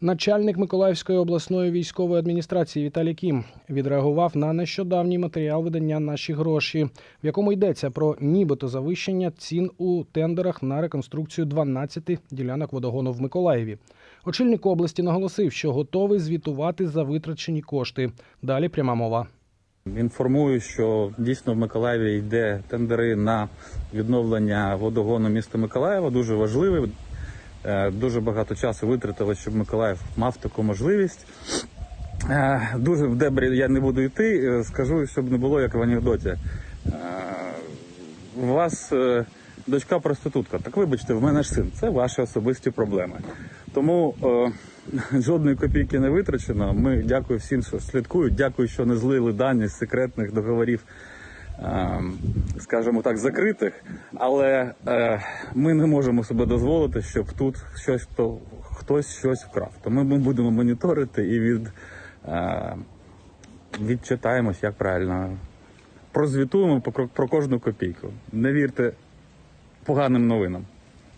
Начальник Миколаївської обласної військової адміністрації Віталій Кім відреагував на нещодавній матеріал видання Наші гроші, в якому йдеться про нібито завищення цін у тендерах на реконструкцію 12 ділянок водогону в Миколаєві. Очільник області наголосив, що готовий звітувати за витрачені кошти. Далі пряма мова. Інформую, що дійсно в Миколаєві йде тендери на відновлення водогону міста Миколаєва. Дуже важливий. Е, Дуже багато часу витратили, щоб Миколаїв мав таку можливість. Е, Дуже в дебрі я не буду йти. е, Скажу, щоб не було як в анекдоті. У вас дочка проститутка. Так вибачте, в мене ж син. Це ваші особисті проблеми. Тому жодної копійки не витрачено. Ми дякую всім, що слідкують. Дякую, що не злили дані з секретних договорів, е, скажімо так, закритих. Але е, ми не можемо себе дозволити, щоб тут щось то хтось щось вкрав. Тому ми будемо моніторити і від, е, відчитаємось, як правильно. Прозвітуємо про, кожну копійку. Не вірте поганим новинам.